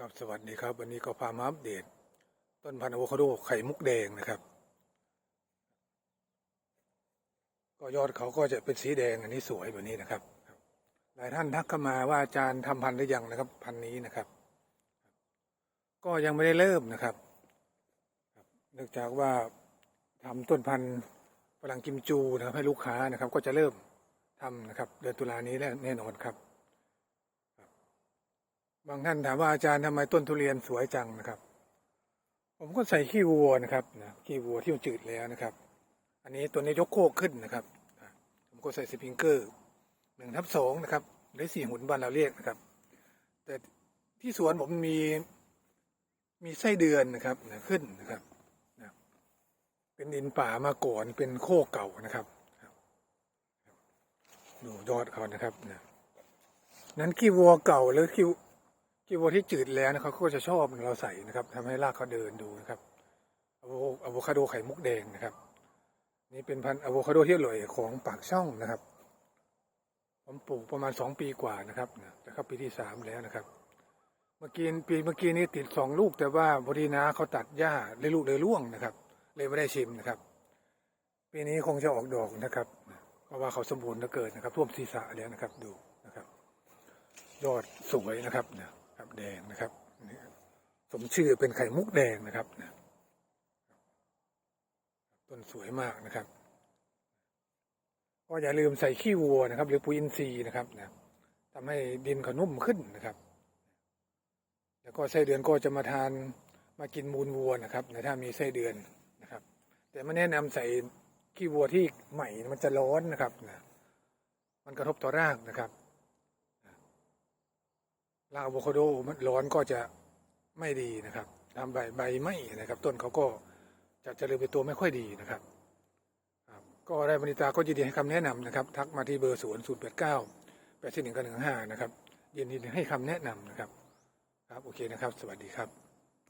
ครับสวัสดีครับ วันนี้ก็พามาอัปเดต ต้นพันธุ์อะโวคาโดไข่มุกแดงนะครับ ก็ยอดเขาก็จะเป็นสีแดงอันนี้สวยแบบนี้นะครับ หลายท่านทักเข้ามาว่าอาจารย์ทำพันธุ์หรือยังนะครับ พันธุ์นี้นะครับ ก็ยังไม่ได้เริ่มนะครับเนื่องจากว่าทำต้นพันธุ์ฝรั่งกิมจูนะครับให้ลูกค้านะครับ ก็จะเริ่มทำนะครับ เดือนตุลานี้แน่นอนครับ บางท่านถามว่าอาจารย์ทำไมต้นทุเรียนสวยจังนะครับ ผมก็ใส่ขี้วัวนะครับนะขี้วัวที่มันจืดแล้วนะครับ อันนี้ตัวนี้ยกโคกขึ้นนะครับผมก็ใส่สปริงเกอร์หนึ่งทับสองนะครับหรือสี่หุ่นบ้านเราเรียกนะครับ แต่ที่สวนผมมีมีไส้เดือนนะครับนะขึ้นนะครับนะเป็นดินป่ามาก่อนเป็นโคกเก่านะครับครับดูยอดเขานะครับนะนั้นขี้วัวเก่าหรือขี้ ขี้วัวที่จืดแล้วนะครับเขาก็จะชอบเราใส่นะครับทำให้รากเขาเดินดูนะครับอะโวคาโดไข่มุกแดงนะครับ นี่เป็นพันธุ์อะโวคาโดที่อร่อยของปากช่องนะครับผมปลูกประมาณสองปีกว่านะครับนะจะเข้าปีที่สามแล้วนะครับ เมื่อกี้ปีเมื่อกี้นี้ติดสองลูก แต่ว่าพอดีนะเขาตัดหญ้าเลยลูกเลยร่วงนะครับ เลยไม่ได้ชิมนะครับ ปีนี้คงจะออกดอกนะครับ เพราะว่าเขาสมบูรณ์เหลือเกินนะครับ ท่วมศีรษะแล้วนะครับ ดูนะครับ ยอดสวยนะครับนะครับ แดงนะครับสมชื่อเป็นไข่มุกแดงนะครับต้นสวยมากนะครับก็อย่าลืมใส่ขี้วัวนะครับ หรือปุ๋ยอินทรีย์นะครับนะทำให้ดินเขานุ่มขึ้นนะครับ แล้วก็ไส้เดือนก็จะมาทานมากินมูลวัวนะครับนถ้ามีไส้เดือนนะครับ แต่ไม่แนะนำใส่ขี้วัวที่ใหม่มันจะร้อนนะครับนะมันกระทบต่อรากนะครับ ลาอะโวคาโดมันร้อนก็จะไม่ดีนะครับทำใบใบไหมนะครับ ต้นเขาก็จะเจริญไปตัวไม่ค่อยดีนะครับครับก็ได้บริตาก็ยินดีให้คำแนะนำนะครับ ทักมาที่เบอร์ศูนย์ศูนย์แปดเก้าแปดสี่หนึ่งกันหนึ่งห้านะครับยินดีให้คำแนะนำนะครับ ครับโอเคนะครับ สวัสดีครับ